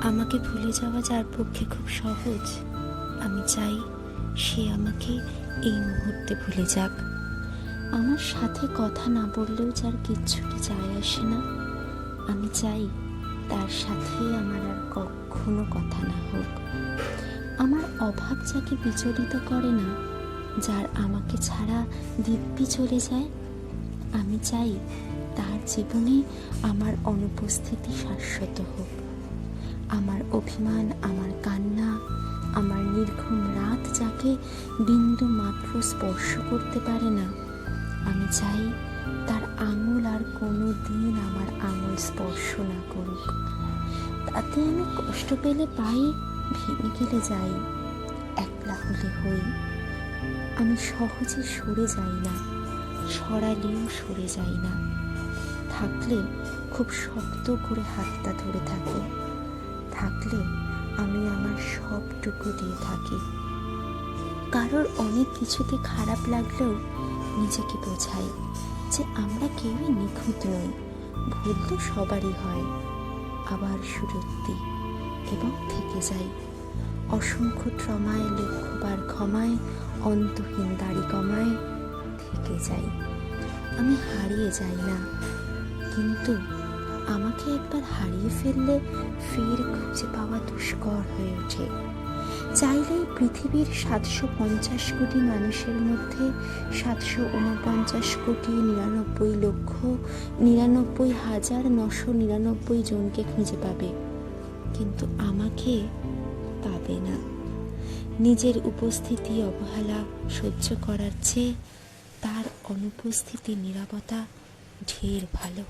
আমাকে ভুলে যাওয়া যার পক্ষে খুব সহজ। আমি চাই সে আমাকে এই মুহূর্তে ভুলে যাক। আমার সাথে কথা না বললেও যার কিচ্ছুটি যায় আসে না। আমি চাই তার সাথে আমার আর কখনো কথা না হোক। আমার অভাব যাকে বিচলিত করে না, যার আমাকে ছাড়া দিব্যি চলে যায়, আমি চাই তার জীবনে আমার অনুপস্থিতি শাশ্বত হোক। আমার অভিমান, আমার কান্না, আমার নির্ঘুম রাত যাকে বিন্দু মাত্র স্পর্শ করতে পারে না। আমি চাই তার আঙুল আর কোনো দিন আমার আঙুল স্পর্শ না করুক। তাতে আমি কষ্ট পেলে পাই, ভেঙে গেলে যাই। একলা হলে হই। আমি সহজে সরে যাই না সরালেও সরে যাই না। থাকলে খুব শক্ত করে হাতটা ধরে থাকে। সবটুকু দিয়ে থাকি। কারোর অনেক কিছুতে খারাপ লাগলেও নিজেকে বোঝাই যে আমরা কেউই নিখুঁত নই, ভুল তো সবারই হয়। আবার সুরত দিই এবং থেকে যাই। অসংখ্য ট্রমায় লক্ষ্যবার ক্ষমায়, অন্তহীন দাড়ি কমায়, থেকে যাই। আমি হারিয়ে যাই না, কিন্তু আমাকে একবার হারিয়ে ফেললে ফের খুঁজে পাওয়া দুষ্কর হয়ে ওঠে। চাইলেই পৃথিবীর সাতশো পঞ্চাশ কোটি মানুষের মধ্যে সাতশো উনপঞ্চাশ কোটি নিরানব্বই লক্ষ নিরানব্বই হাজার নশো নিরানব্বই জনকে খুঁজে পাবে। কিন্তু আমাকে পাবে না। নিজের উপস্থিতি অবহেলা সহ্য করার চেয়ে তার অনুপস্থিতি নিরাপত্তা ঢের ভালো।